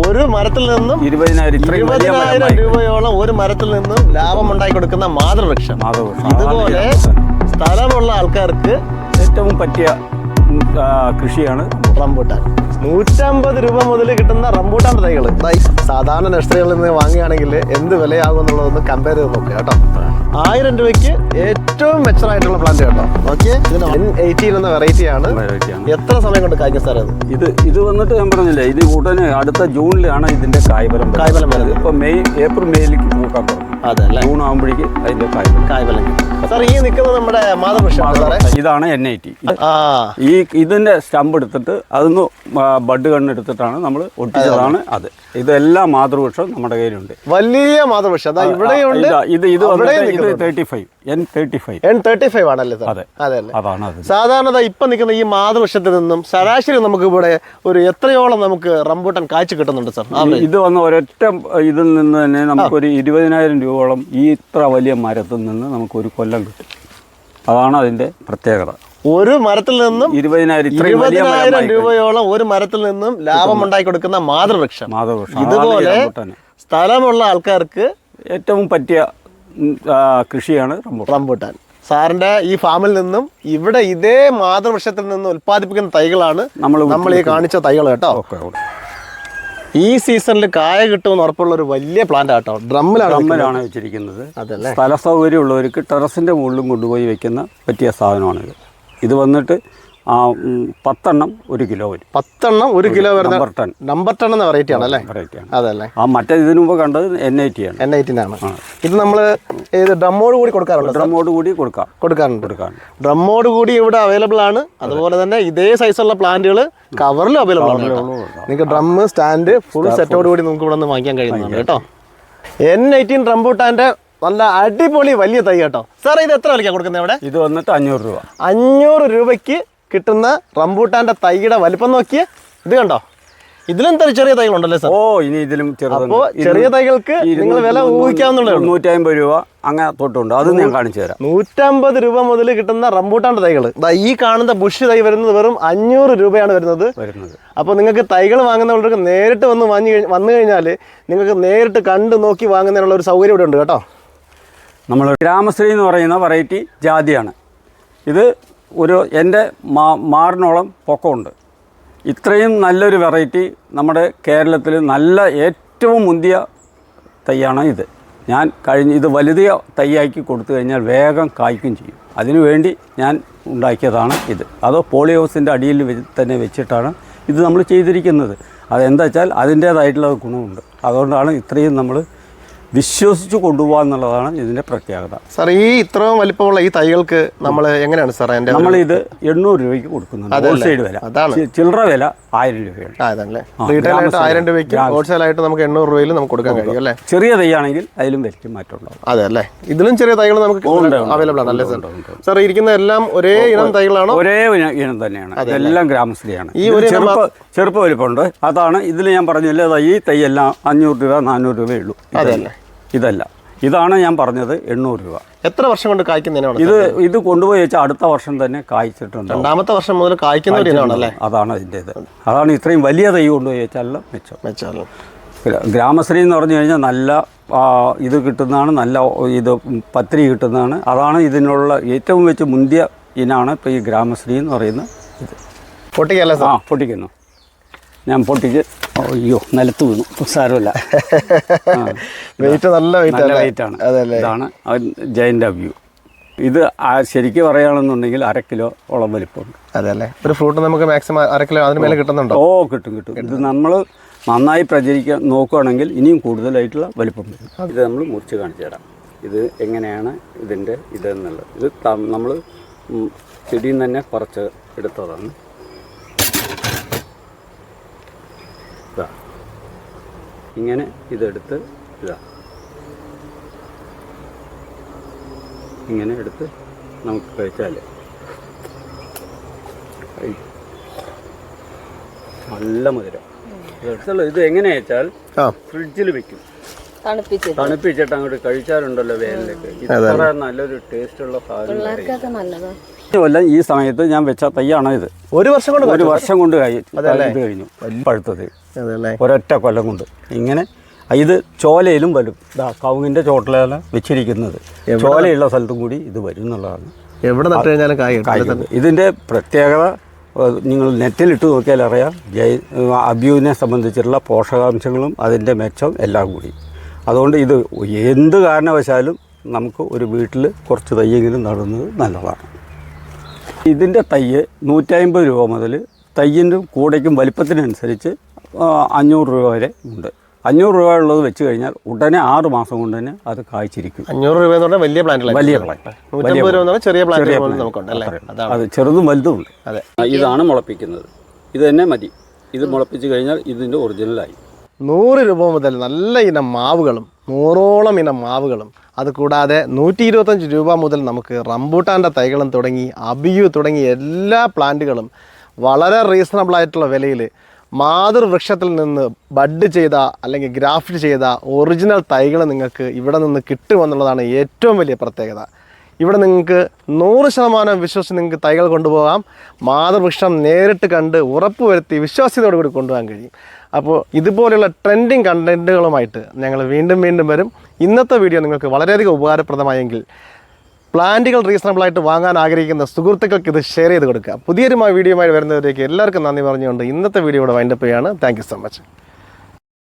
ഒരു മരത്തിൽ നിന്നും ഇരുപതിനായിരം രൂപയോളം ഒരു മരത്തിൽ നിന്നും ലാഭം ഉണ്ടാക്കി കൊടുക്കുന്ന മാതൃവൃക്ഷം. ഇതുപോലെ സ്ഥലമുള്ള ആൾക്കാർക്ക് ഏറ്റവും പറ്റിയ കൃഷിയാണ് റംബൂട്ടാൻ. നൂറ്റമ്പത് രൂപ മുതൽ കിട്ടുന്ന റംബൂട്ടാൻ തൈകൾ സാധാരണ നഴ്സറികളിൽ നിന്ന് വാങ്ങുകയാണെങ്കിൽ എന്ത് വിലയാകും എന്നുള്ളതൊന്ന് കമ്പയർ ചെയ്ത് നോക്കുക കേട്ടോ. ആയിരം രൂപയ്ക്ക് ഏറ്റവും മെച്ചറായിട്ടുള്ള പ്ലാന്റ് കേട്ടോ. ഓക്കെ എയ്റ്റീൻ എന്ന വെറൈറ്റി ആണ്. എത്ര സമയം കൊണ്ട് കായ്ക്കും സാർ അത് ഇത് ഇത് വന്നിട്ട് ഞാൻ പറഞ്ഞില്ലേ ഇത് ഉടനെ അടുത്ത ജൂണിലാണ് ഇതിന്റെ കായ്ഫലം കായ്ഫലം വരുന്നത്. ഇപ്പൊ മെയ് ഏപ്രിൽ മെയ്യിലേക്ക് നോക്കാൻ പറഞ്ഞു അതെ ജൂൺ ആകുമ്പോഴേക്ക് അതിന്റെ കായ്ഫലം. കായ്ഫലം നമ്മുടെ മാതൃവൃക്ഷമാണ് സാറേ. ഇതാണ് എൻ ഐ ടി ഈ ഇതിന്റെ സ്റ്റമ്പ് എടുത്തിട്ട് അതൊന്ന് ബഡ് കണ്ണെടുത്തിട്ടാണ് നമ്മൾ ഒട്ടിച്ചതാണ് അത് ഇതെല്ലാം മാതൃവൃക്ഷം നമ്മുടെ കയ്യിലുണ്ട്. വലിയ മാതൃവൃക്ഷം ഇവിടെയുണ്ട് ഇതാ, ഇത് ഇത് അവിടെയും ഇത് thirty five N thirty five N thirty five ആണല്ലേ സാർ അതെ. അതെ അതാണ് സാധാരണ ഇപ്പൊ നിൽക്കുന്ന ഈ മാതൃവൃക്ഷത്തിൽ നിന്നും ശരാശരി നമുക്ക് ഇവിടെ ഒരു എത്രയോളം നമുക്ക് റംബൂട്ടൻ കാഴ്ച കിട്ടുന്നുണ്ട് സാർ? ഇത് വന്ന ഒരൊറ്റ ഇതിൽ നിന്ന് തന്നെ നമുക്കൊരു ഇരുപതിനായിരം രൂപയോളം ഈ ഇത്ര വലിയ മരത്തിൽ നിന്ന് നമുക്ക് ഒരു കൊല്ലം കിട്ടും. അതാണ് അതിന്റെ പ്രത്യേകത. ഒരു മരത്തിൽ നിന്നും ഇരുപതിനായിരം രൂപയോളം ഒരു മരത്തിൽ നിന്നും ലാഭം ഉണ്ടാക്കി കൊടുക്കുന്ന മാതൃവൃക്ഷം. മാതൃവൃക്ഷം. ഇതുപോലെ സ്ഥലമുള്ള ആൾക്കാർക്ക് ഏറ്റവും പറ്റിയ കൃഷിയാണ് റംബൂട്ടാൻ. സാറിന്റെ ഈ ഫാമിൽ നിന്നും ഇവിടെ ഇതേ മാതൃവൃക്ഷത്തിൽ നിന്ന് ഉൽപ്പാദിപ്പിക്കുന്ന തൈകളാണ് നമ്മൾ നമ്മൾ ഈ കാണിച്ച തൈകൾ കേട്ടോ. ഈ സീസണിൽ കായ കിട്ടുമെന്ന് ഉറപ്പുള്ള ഒരു വലിയ പ്ലാന്റ് ആട്ടോ. ഡ്രമ്മിലാണ് ഡ്രമ്മിലാണ് വെച്ചിരിക്കുന്നത്. അതല്ലേ? സ്ഥല സൗകര്യമുള്ളവർക്ക് ടെറസിന്റെ മുകളിലും കൊണ്ടുപോയി വെക്കുന്ന പറ്റിയ സാധനമാണിത്. ഇത് വന്നിട്ട് പത്തെണ്ണം ഒരു കിലോ വരും. പത്തെണ്ണം ഒരു കിലോ വരുന്ന നമ്പർ ടെൻ നമ്പർ ടെൻ എന്ന വെറൈറ്റി ആണല്ലേ അതെ അതല്ലേ. ആ മറ്റേ ഇതിനു മുമ്പ് കണ്ടത് എൻ ഐ ടി ആണ്. എൻ എയ്റ്റീൻ ആണ്. ഇത് നമ്മൾ ഇത് ഡ്രമ്മോട് കൂടി കൊടുക്കാറുണ്ട് ഡ്രമ്മോട് കൂടി കൊടുക്കാം. കൊടുക്കാറുണ്ട്. കൊടുക്കാം ഡ്രമ്മോട് കൂടി ഇവിടെ അവൈലബിൾ ആണ്. അതുപോലെ തന്നെ ഇതേ സൈസുള്ള പ്ലാന്റുകൾ കവറിലും അവൈലബിൾ ആണ് നിങ്ങൾക്ക് ഡ്രം സ്റ്റാൻഡ് ഫുൾ സെറ്റോട് കൂടി നമുക്ക് ഇവിടെ നിന്ന് വാങ്ങിക്കാൻ കഴിയുന്നതാണ് കേട്ടോ. എൻ എയ്റ്റീൻ റംബൂട്ടാന്റെ നല്ല അടിപൊളി വലിയ തൈ കേട്ടോ. സാർ ഇത് എത്ര വിലക്കാണ് കൊടുക്കുന്നത് ഇവിടെ? ഇത് വന്നിട്ട് അഞ്ഞൂറ് രൂപ. അഞ്ഞൂറ് രൂപയ്ക്ക് കിട്ടുന്ന റംബൂട്ടാന്റെ തൈയുടെ വലിപ്പം നോക്കിയേ. ഇത് കണ്ടോ? ഇതിലും തന്നെ ചെറിയ തൈകളുണ്ടല്ലേ സാർ? ഓ ഇനി ഇതിലും അപ്പോൾ ചെറിയ തൈകൾക്ക് നിങ്ങൾ വില ഊഹിക്കാവുന്നതേ ഉള്ളൂ. നൂറ്റി അമ്പത് രൂപ അങ്ങനെ തൊട്ടുണ്ട്. അത് ഞാൻ കാണിച്ചു തരാം. നൂറ്റമ്പത് രൂപ മുതൽ കിട്ടുന്ന റംബൂട്ടാന്റെ തൈകൾ ഈ കാണുന്ന ബുഷ് തൈ വരുന്നത് വെറും അഞ്ഞൂറ് രൂപയാണ് വരുന്നത്. വരുന്നത്. അപ്പോൾ നിങ്ങൾക്ക് തൈകൾ വാങ്ങുന്നവർക്ക് നേരിട്ട് വന്ന് വാങ്ങി വന്നു കഴിഞ്ഞാൽ നിങ്ങൾക്ക് നേരിട്ട് കണ്ട് നോക്കി വാങ്ങുന്നതിനുള്ള ഒരു സൗകര്യം ഇവിടെ ഉണ്ട് കേട്ടോ. നമ്മൾ ഗ്രാമശ്രീ എന്ന് പറയുന്ന വെറൈറ്റി ജാതിയാണ്. ഇത് ഒരു എന്റെ മാ മാറിനോളം പൊക്കമുണ്ട്. ഇത്രയും നല്ലൊരു വെറൈറ്റി നമ്മുടെ കേരളത്തിൽ നല്ല ഏറ്റവും മുന്തിയ തൈയാണ് ഇത്. ഞാൻ കഴിഞ്ഞ് ഇത് വലുതിയ തൈയാക്കി കൊടുത്തു കഴിഞ്ഞാൽ വേഗം കായ്ക്കും ചെയ്യും. അതിനുവേണ്ടി ഞാൻ ഉണ്ടാക്കിയതാണ് ഇത്. അത് പോളി ഹൗസിന്റെ അടിയിൽ തന്നെ വെച്ചിട്ടാണ് ഇത് നമ്മൾ ചെയ്തിരിക്കുന്നത്. അതെന്താ വെച്ചാൽ അതിന്റേതായിട്ടുള്ള ഗുണമുണ്ട്. അതുകൊണ്ടാണ് ഇത്രയും നമ്മൾ വിശ്വസിച്ച് കൊണ്ടുപോകുക എന്നുള്ളതാണ് ഇതിന്റെ പ്രത്യേകത. സാർ ഈ ഇത്രയും വലിപ്പമുള്ള ഈ തൈകൾക്ക് നമ്മൾ എങ്ങനെയാണ് സാർ എന്റെ നമ്മളിത് എണ്ണൂറ് രൂപയ്ക്ക് കൊടുക്കുന്നുണ്ട്. ഹോൾസെയിൽ വില. അതാണ്. ചില്ലറ വില ആയിരം രൂപയാണ്. ആ അതല്ലേ. റീറ്റെയിൽ ആയിട്ട് ആയിരം രൂപയ്ക്ക് ഹോൾസെയിൽ ആയിട്ട് നമുക്ക് എണ്ണൂറ് രൂപയിൽ നമുക്ക് കൊടുക്കാൻ കഴിയും അല്ലേ? ചെറിയ തൈയാണെങ്കിൽ അതിലും വലിയ മാറ്റമുണ്ടാവും. അതെ അല്ലേ? ഇതിലും ചെറിയ തൈകൾ നമുക്ക് അവൈലബിൾ ആണ് അല്ലേ സാർ? സാർ ഇരിക്കുന്ന എല്ലാം ഒരേ ഇനം തൈകളാണോ? ഒരേ ഇനം തന്നെയാണ്. എല്ലാം ഗ്രാമശ്രീയാണ് ഈ ഒരു ചെറുപ്പ ചെറുപ്പ വലിപ്പമുണ്ട്. അതാണ് ഇതിൽ ഞാൻ പറഞ്ഞില്ലേ അതാ ഈ തൈ എല്ലാം അഞ്ഞൂറ് രൂപ നാനൂറ് രൂപയേ ഉള്ളൂ. ഇതല്ല ഇതല്ല. ഇതാണ് ഞാൻ പറഞ്ഞത് എണ്ണൂറ് രൂപ. എത്ര വർഷം കൊണ്ട് കായ്ക്കുന്നതിനാണ് ഇത് ഇത് കൊണ്ടുപോയി വെച്ചാൽ അടുത്ത വർഷം തന്നെ കായ്ച്ചിട്ടുണ്ട് രണ്ടാമത്തെ വർഷം മുതൽ കായ്ക്കുന്ന ഒരു ഇനമാണ് അല്ലേ അതാണ് അതിന്റെ ഇത്. അതാണ് ഇത്രയും വലിയ തൈ കൊണ്ടുപോയി വെച്ചാലും മെച്ചം. മെച്ചാണ് ഗ്രാമശ്രീ എന്ന് പറഞ്ഞു കഴിഞ്ഞാൽ നല്ല ഇത് കിട്ടുന്നതാണ് നല്ല ഇത് പത്രി കിട്ടുന്നതാണ്. അതാണ് ഇതിനുള്ള ഏറ്റവും വെച്ച് മുന്തിയ ഇനാണ് ഇപ്പോൾ ഈ ഗ്രാമശ്രീ എന്ന് പറയുന്ന ഇത്. പൊട്ടിക്കല്ലേ ആ പൊട്ടിക്കുന്നു. ഞാൻ പൊട്ടിച്ച് അയ്യോ നിലത്ത് വീണു. സാരമില്ല. വെയിറ്റ് നല്ല വെയിറ്റ് ആണ്. വെയിറ്റാണ് അതല്ലേ? ഇതാണ് ജയന്റ് വ്യൂ ഇത് ശരിക്കും പറയുകയാണെന്നുണ്ടെങ്കിൽ അര കിലോ ഓളം വലിപ്പമുണ്ട്. അതല്ലേ? ഒരു ഫ്രൂട്ട് നമുക്ക് മാക്സിമം അര കിലോ അതിന് മേലെ കിട്ടുന്നുണ്ടോ? ഓ കിട്ടും കിട്ടും. ഇത് നമ്മൾ നന്നായി പ്രചരിക്കാൻ നോക്കുകയാണെങ്കിൽ ഇനിയും കൂടുതലായിട്ടുള്ള വലിപ്പം വരും. ഇത് നമ്മൾ മുറിച്ച് കാണിച്ചു തരാം. ഇത് എങ്ങനെയാണ് ഇതിന്റെ ഇതെന്നുള്ളത്. ഇത് നമ്മൾ ചെടിയിൽ നിന്ന് തന്നെ കുറച്ച് എടുത്തതാണ്. ഇതാ. ഇങ്ങനെ ഇതെടുത്ത് ഇതാ. ഇങ്ങനെ എടുത്ത് നമുക്ക് കഴിച്ചാൽ നല്ല മധുരം. ഇത് എങ്ങനെയാ വെച്ചാൽ ഫ്രിഡ്ജിൽ വെക്കും. തണുപ്പിച്ച് തണുപ്പിച്ചിട്ട് അങ്ങോട്ട് കഴിച്ചാലുണ്ടല്ലോ വേനലൊക്കെ ഇത്ര നല്ലൊരു ടേസ്റ്റ് ഉള്ള സാധനം കൊല്ലം ഈ സമയത്ത് ഞാൻ വെച്ച തൈയാണ് ഇത്? ഒരു വർഷം കൊണ്ട് ഒരു വർഷം കൊണ്ട് കഴി ഇത് കഴിഞ്ഞു. പഴുത്തത്. ഒരൊറ്റ കൊല്ലം കൊണ്ട്. ഇങ്ങനെ ഇത് ചോലയിലും വരും. ഇതാ കവുങ്ങിന്റെ ചോട്ടിലാണ് വെച്ചിരിക്കുന്നത്. ചോലയുള്ള സ്ഥലത്തും കൂടി ഇത് വരും എന്നുള്ളതാണ്. എവിടെ നട്ട് കഴിഞ്ഞാലും കായ്. ഇതിന്റെ പ്രത്യേകത നിങ്ങൾ നെറ്റിലിട്ട് നോക്കിയാൽ അറിയാം. ജൈ അബ്യൂവിനെ സംബന്ധിച്ചിട്ടുള്ള പോഷകാംശങ്ങളും അതിന്റെ മെച്ചം എല്ലാം കൂടി. അതുകൊണ്ട് ഇത് എന്ത് കാരണവശാലും നമുക്ക് ഒരു വീട്ടിൽ കുറച്ച് തയ്യെങ്കിലും നടുന്നത് നല്ലതാണ്. ഇതിന്റെ തയ്യ് നൂറ്റമ്പത് രൂപ മുതൽ തയ്യിന്റെ കൂടയ്ക്കും വലിപ്പത്തിനനുസരിച്ച് അഞ്ഞൂറ് രൂപ വരെ ഉണ്ട്. അഞ്ഞൂറ് രൂപ ഉള്ളത് വെച്ച് കഴിഞ്ഞാൽ ഉടനെ ആറ് മാസം കൊണ്ട് തന്നെ അത് കായ്ച്ചിരിക്കും. അഞ്ഞൂറ് രൂപ എന്ന് പറഞ്ഞാൽ വലിയ പ്ലാന്റ് വലിയ ചെറിയ പ്ലാന്റ് ചെറിയ അത് ചെറുതും വലുതും ഉണ്ട്. അതെ. ഇതാണ് മുളപ്പിക്കുന്നത്. ഇത് തന്നെ മതി. ഇത് മുളപ്പിച്ച് കഴിഞ്ഞാൽ ഇതിന്റെ ഒറിജിനലായി നൂറ് രൂപ മുതൽ നല്ല ഇനം മാവുകളും നൂറോളം ഇനം മാവുകളും. അതുകൂടാതെ നൂറ്റി ഇരുപത്തഞ്ച് രൂപ മുതൽ നമുക്ക് റംബൂട്ടാന്റെ തൈകളും തുടങ്ങി അബിയു തുടങ്ങി എല്ലാ പ്ലാന്റുകളും വളരെ റീസണബിൾ ആയിട്ടുള്ള വിലയിൽ മാതൃവൃക്ഷത്തിൽ നിന്ന് ബഡ് ചെയ്ത അല്ലെങ്കിൽ ഗ്രാഫ്റ്റ് ചെയ്ത ഒറിജിനൽ തൈകൾ നിങ്ങൾക്ക് ഇവിടെ നിന്ന് കിട്ടുമെന്നുള്ളതാണ് ഏറ്റവും വലിയ പ്രത്യേകത. ഇവിടെ നിങ്ങൾക്ക് നൂറ് ശതമാനം വിശ്വസിച്ച് നിങ്ങൾക്ക് തൈകൾ കൊണ്ടുപോകാം. മാതൃവൃക്ഷം നേരിട്ട് കണ്ട് ഉറപ്പുവരുത്തി വിശ്വാസ്യതയോടുകൂടി കൂടി കൊണ്ടുപോകാൻ കഴിയും. അപ്പോൾ ഇതുപോലെയുള്ള ട്രെൻഡിങ് കണ്ടന്റുകളുമായിട്ട് ഞങ്ങൾ വീണ്ടും വീണ്ടും വരും. ഇന്നത്തെ വീഡിയോ നിങ്ങൾക്ക് വളരെയധികം ഉപകാരപ്രദമായെങ്കിൽ പ്ലാന്റുകൾ റീസണബിളായിട്ട് വാങ്ങാൻ ആഗ്രഹിക്കുന്ന സുഹൃത്തുക്കൾക്ക് ഇത് ഷെയർ ചെയ്ത് കൊടുക്കുക. പുതിയൊരു വീഡിയോയുമായി വരുന്നവരേക്ക് എല്ലാവർക്കും നന്ദി പറഞ്ഞുകൊണ്ട് ഇന്നത്തെ വീഡിയോ ഇവിടെ വൈൻഡപ്പ് ചെയ്യുകയാണ് താങ്ക് സോ മച്ച്